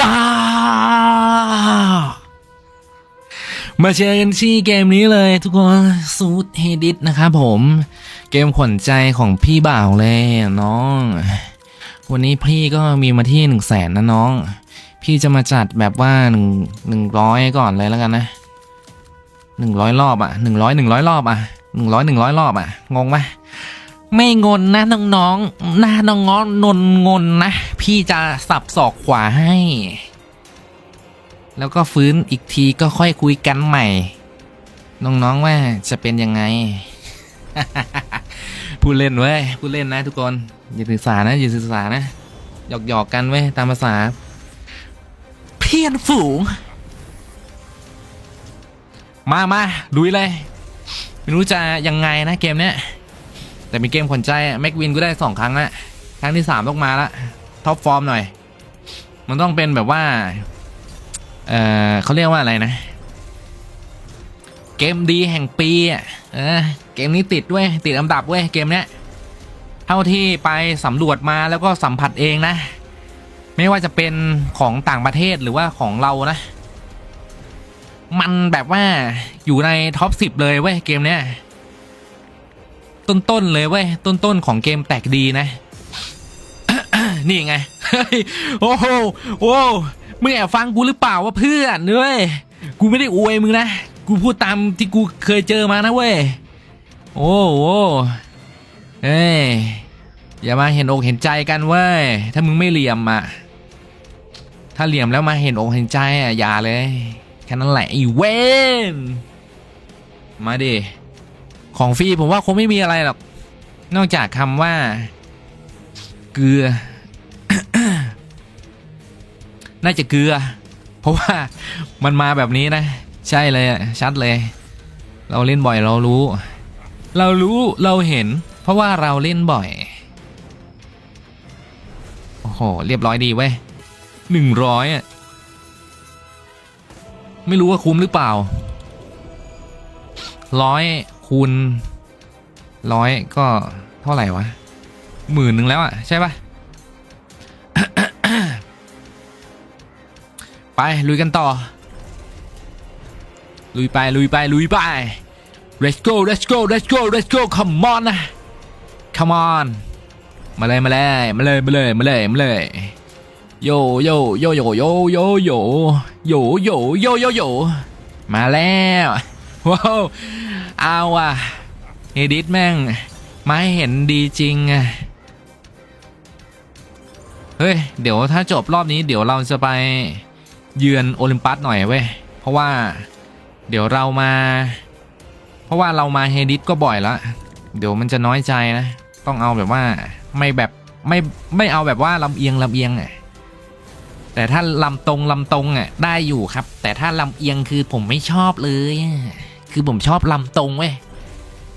จ้า มาเจอกันที่เกมนี้เลยทุกคนซูดเฮดิสนะครับผม เกมขวัญใจของพี่บ่าวเลยน้อง วันนี้พี่ก็มีมาที่หนึ่งแสนนะน้อง พี่จะมาจัดแบบว่าหนึ่งหนึ่งร้อยก่อนเลยแล้วกันนะหนึ่งร้อยรอบอะหนึ่งร้อยหนึ่งร้อยรอบอะหนึ่งร้อยหนึ่งร้อยรอบอะงงไหม ไม่งนนะน้องๆหน้าน้องๆนนงนนะ พี่จะสับศอกขวาให้ แล้วก็ฟื้นอีกทีก็ค่อยคุยกันใหม่ น้องๆว่าจะเป็นยังไงพูดเล่นเว้ยพูดเล่นนะทุกคนอย่าถือสานะอย่าถือสานะหยอกหยอกๆกันเว้ยตามภาษา เพี้ยนฝูง มามาลุยเลย ไม่รู้จะยังไงนะเกมเนี้ย แต่มีเกมขนใจแม็กวินก็ได้สองครั้งละครั้งที่สามต้องมาละท็อปฟอร์มหน่อย มันต้องเป็นแบบว่า เออเขาเรียกว่าอะไรนะ เกมดีแห่งปีอะเออเกมนี้ติดด้วย ติดอันดับเว้ยเกมเนี้ยเท่าที่ไปสำรวจมาแล้วก็สัมผัสเองนะ ไม่ว่าจะเป็นของต่างประเทศหรือว่าของเรานะ มันแบบว่าอยู่ในท็อปสิบเลยเว้ยเกมเนี้ย ต้นๆเลยเว้ยต้นๆของเกมแตกดีนะ นี่ไงโอ้โหโอ้มึงแอบฟังกูหรือเปล่าว่าเพื่อนเว้ยกูไม่ได้อวยมึงนะกูพูดตามที่กูเคยเจอมานะเว้ยโอ้โหเฮ้ยอย่ามาเห็นอกเห็นใจกันเว้ยถ้ามึงไม่เหลี่ยมอะถ้าเหลี่ยมแล้วมาเห็นอกเห็นใจอะอย่าเลยแค่นั้นแหละไอีเวนมาดิ ของฟรีผมว่าคงไม่มีอะไรหรอก นอกจากคำว่า เกลือ น่าจะเกลือ เพราะว่ามันมาแบบนี้นะ ใช่เลยชัดเลย เราเล่นบ่อยเรารู้ เรารู้เราเห็น เพราะว่าเราเล่นบ่อย โอ้โห เรียบร้อยดีเว้ยหนึ่งร้อยอะไม่รู้ว่าคุ้มหรือเปล่าร้อย คูณร้อยก็เท่าไหร่วะหมื่นหนึ่งแล้วอะใช่ปะไปลุยกันต่อ ลุยไปลุยไปลุยไป let's go let's go let's go let's go come on นะ come on มาเลยมาเลยมาเลยมาเลยมาเลยมาเลยโยโยโยโยโยโยโยโยโยโยโยโยมาแล้วว้าว เอาอะเอดิทแม่งมาให้เห็นดีจริงอะเฮ้ย เดี๋ยวถ้าจบรอบนี้เดี๋ยวเราจะไปเยือนโอลิมปัสหน่อยเว้ย เพราะว่าเดี๋ยวเรามา เพราะว่าเรามาเฮดิสก็บ่อยละเดี๋ยวมันจะน้อยใจนะ ต้องเอาแบบว่าไม่แบบไม่ไม่เอาแบบว่าลำเอียงลำเอียงอะแต่ถ้าลำตรงลำตรงอะได้อยู่ครับ แต่ถ้าลำเอียงคือผมไม่ชอบเลยอะ คือผมชอบลำตรงเว้ย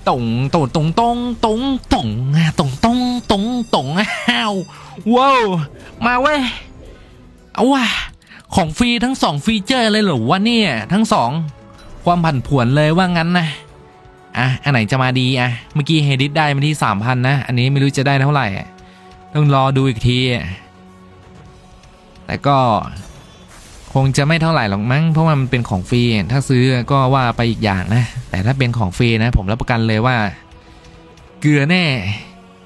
ตรงตรงตรงตรงตรงตรงตรงตรงตรงตรงอ้าวว้าวมาเว้ยเอาว่ะของฟรีทั้งสองฟีเจอร์เลยเหรอวะเนี่ยทั้งสองความผันผวนเลยว่างั้นนะอะอันไหนจะมาดีอะเมื่อกี้เฮดิสได้มาที่สามพันนะ อันนี้ไม่รู้จะได้เท่าไหร่ต้องรอดูอีกทีแต่ก็ คงจะไม่เท่าไหร่หรอกมั้งเพราะว่ามันเป็นของฟรีถ้าซื้อก็ว่าไปอีกอย่างนะ แต่ถ้าเป็นของฟรีนะ ผมรับประกันเลยว่า เกลือแน่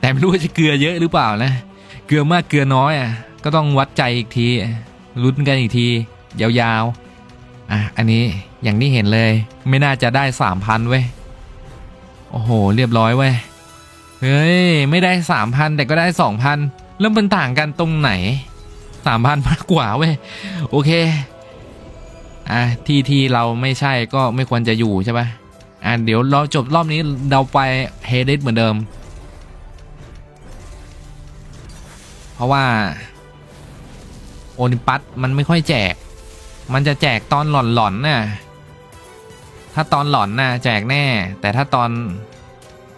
แต่ไม่รู้ว่าจะเกลือเยอะหรือเปล่านะ เกลือมากเกลือน้อยอะก็ต้องวัดใจอีกทีลุ้นกันอีกที ยาวๆอะอันนี้อย่างที่เห็นเลย ไม่น่าจะได้สามพันเว้ยโอ้โห เรียบร้อยเว้ยเฮ้ยไม่ได้สามพันแต่ก็ได้สองพันแล้วมันต่างกันตรงไหน สามพันมากกว่าเว้ยโอเคอะที่ที่เราไม่ใช่ก็ไม่ควรจะอยู่ใช่ปะอะเดี๋ยวเราจบรอบนี้เราไปเฮดเหมือนเดิม เพราะว่าโอลิมปัสมันไม่ค่อยแจก มันจะแจกตอนหล่อนๆน่ะถ้าตอนหล่อนน่ะแจกแน่ แต่ถ้าตอน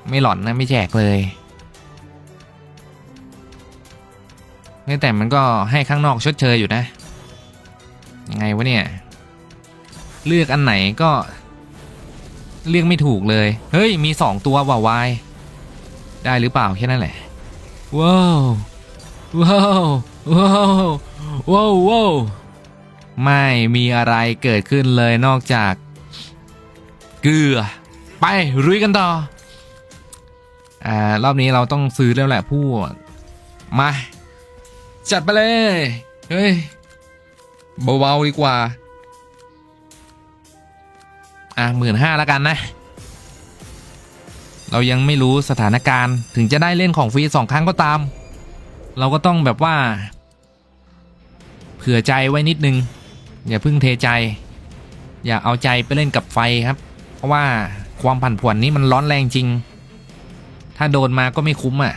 ไม่หล่อนน่ะไม่แจกเลย แต่มันก็ให้ข้างนอกชดเชยอยู่นะ ยังไงวะเนี่ย เลือกอันไหนก็ เลือกไม่ถูกเลย เฮ้ย มีสองตัวว่าวาย ได้หรือเปล่าแค่นั้นแหละ ว้าว ว้าว ว้าว ว้าวว้าวไม่มีอะไรเกิดขึ้นเลยนอกจาก เกลือ ไปรุยกันต่อ อ่า รอบนี้เราต้องซื้อแล้วแหละผู้มา จัดไปเลย เฮ้ยเบาๆดีกว่า อะหมื่นห้าแล้วกันนะ เรายังไม่รู้สถานการณ์ถึงจะได้เล่นของฟรีสองครั้งก็ตาม เราก็ต้องแบบว่า เผื่อใจไว้นิดนึง อย่าพิ่งเทใจ อย่าเอาใจไปเล่นกับไฟครับ เพราะว่าความผันผวนนี้มันร้อนแรงจริง ถ้าโดนมาก็ไม่คุ้มอะ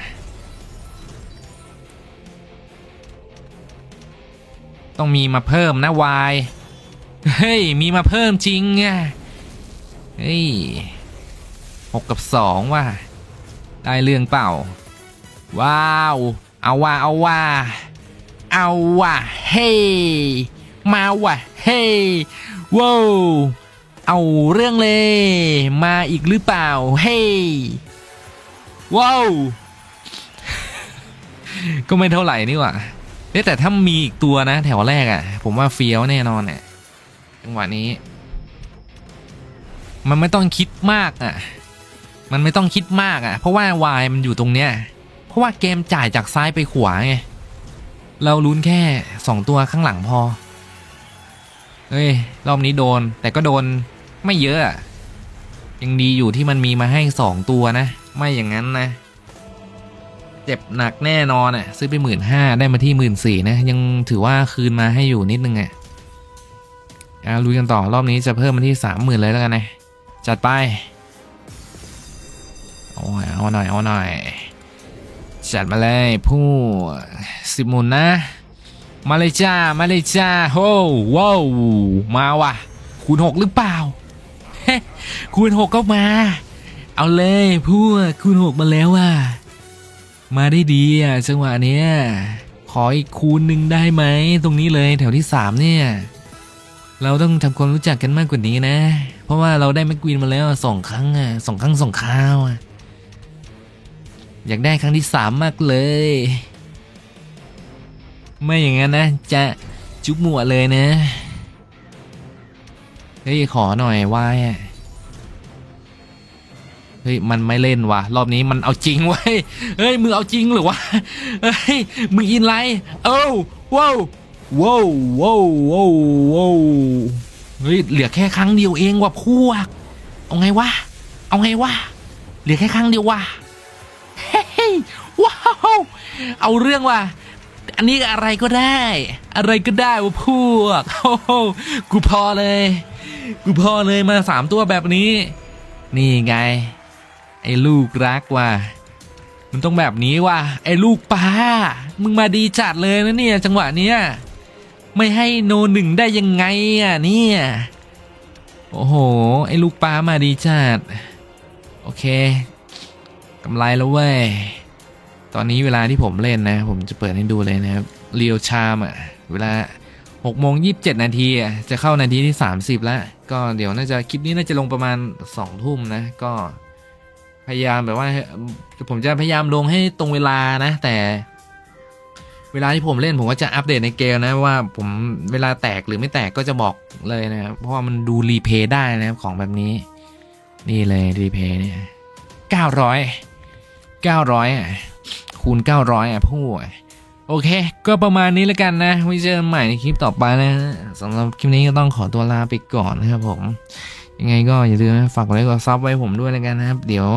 ต้องมีมาเพิ่มนะวายเฮ้ย มีมาเพิ่มจริงอะเฮ้ยหกกับสองว่ะได้เรื่องเปล่า ว้าว เอาว่าเอาว่า เอาว่ะเฮ้มาว่ะเฮ้ว้าวเอาเรื่องเลย มาอีกหรือเปล่า เฮ้ว้าว ก็ไม่เท่าไหร่นี่หว่า เอ๊ะแต่ถ้ามีอีกตัวนะ แถวแรกอะ่ะ ผมว่าเฟี้ยวแน่นอนเนี่ยจังหวะนี้ มันไม่ต้องคิดมากอะ่ะ มันไม่ต้องคิดมากอะ่ะ เพราะว่าวายมันอยู่ตรงเนี้ย เพราะว่าเกมจ่ายจากซ้ายไปขวาไง เราลุ้นแค่สองตัวข้างหลังพอ เฮ้ย รอบนี้โดน แต่ก็โดนไม่เยอะอะยังดีอยู่ที่มันมีมาให้สองตัวนะ ไม่อย่างนั้นนะ เจ็บหนักแน่นอนอะซื้อไปหมื่นห้าได้มาที่หมื่นสี่นะ ยังถือว่าคืนมาให้อยู่นิดนึงอะอะลุยกันต่อรอบนี้จะเพิ่มมาที่สามหมื่นเลยแล้วกันนะ จัดไปโอ้ยเอาหน่อยเอาหน่อย จัดมาเลยผู้สิบหมุนนะ มาเลยจ้า มาเลยจ้าโฮ้ว้าวมาว่ะ คูณหกหรือเปล่าคูณหกก็มา เอาเลยพวกคูณหกมาแล้วอะ มาได้ดีอะจังหวะเนี้ยขออีกคูณหนึ่งได้ไหมตรงนี้เลยแถวที่สามเนี่ยเราต้องทำความรู้จักกันมากกว่านี้นะ เพราะว่าเราได้แม็กกวินมาแล้วสองครั้งอะสองครั้งสองคราวอะอยากได้ครั้งที่สามมากเลย ไม่อย่างนั้นนะ จะจุ๊บหมวเลยนะเฮ้ยขอหน่อยวายอะ เฮ้ยมันไม่เล่นว่ะรอบนี้มันเอาจริงเว้เฮ้ยมึงเอาจริงหรือวะเฮ้ยมึงอินไลเอ้าว้าวว้าวว้าวว้าวว้าวเฮ้ยเหลือแค่ครั้งเดียวเองว่ะพวก เอาไงวะเอาไงวะเหลือแค่ครั้งเดียวว่ะเฮ้ยว้าวเอาเรื่องว่ะอันนี้อะไรก็ได้ อะไรก็ได้วะพวกโอ้โหกูพอเลย กูพอเลยมาสามตัวแบบนี้ นี่ไง ไอ้ลูกรักว่ะมันต้องแบบนี้ว่ะไอ้ลูกป้า มึงมาดีจัดเลยนะเนี่ยจังหวะเนี้ยไม่ให้โนหนึ่งได้ยังไงอะเนี่ยโอ้โห ไอ้ลูกป้ามาดีจัดโอเคกำไรแล้วเว้ยตอนนี้เวลาที่ผมเล่นนะ ผมจะเปิดให้ดูเลยนะครับเรียวชามอะเวลา6โมง27 นาทีอะจะเข้านาทีที่ 30 แล้ว ก็เดี๋ยวน่าจะคลิปนี้น่าจะลงประมาณ 2 ทุ่มนะก็ พยายามแบบว่าผมจะพยายามลงให้ตรงเวลานะ แต่เวลาที่ผมเล่นผมก็จะอัปเดตในเกมนะว่าผมเวลาแตกหรือไม่แตกก็จะบอกเลยนะครับเพราะว่ามันดูรีเพย์ได้นะครับของแบบนี้ นี่เลยรีเพย์เนี่ย900 900อะคูณ900อะพูด โอเค ก็ประมาณนี้แล้วกันนะไว้เจอกันใหม่ในคลิปต่อไปนะสำหรับคลิปนี้ก็ต้องขอตัวลาไปก่อนนะครับผม ยังไงก็อย่าลืมฝากกดไลค์กดซับไว้ผมด้วยแล้วกันนะครับ เดี๋ยว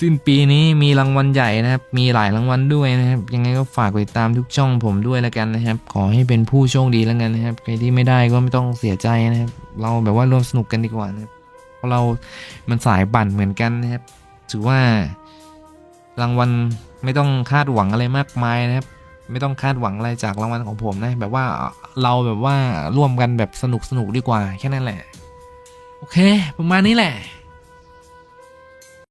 สิ้นปีนี้มีรางวัลใหญ่นะครับ มีหลายรางวัลด้วยนะครับ ยังไงก็ฝากไปตามทุกช่องผมด้วยแล้วกันนะครับ ขอให้เป็นผู้โชคดีแล้วกันนะครับ ใครที่ไม่ได้ก็ไม่ต้องเสียใจนะครับ เราแบบว่าร่วมสนุกกันดีกว่านะครับ เพราะเรา มันสายปั่นเหมือนกันนะครับ ถือว่ารางวัลไม่ต้องคาดหวังอะไรมากมายนะครับ ไม่ต้องคาดหวังอะไรจากรางวัลของผมนะ แบบว่าเราแบบว่าร่วมกันแบบสนุกสนุกดีกว่าแค่นั้นแหละ โอเค ประมาณนี้แหละ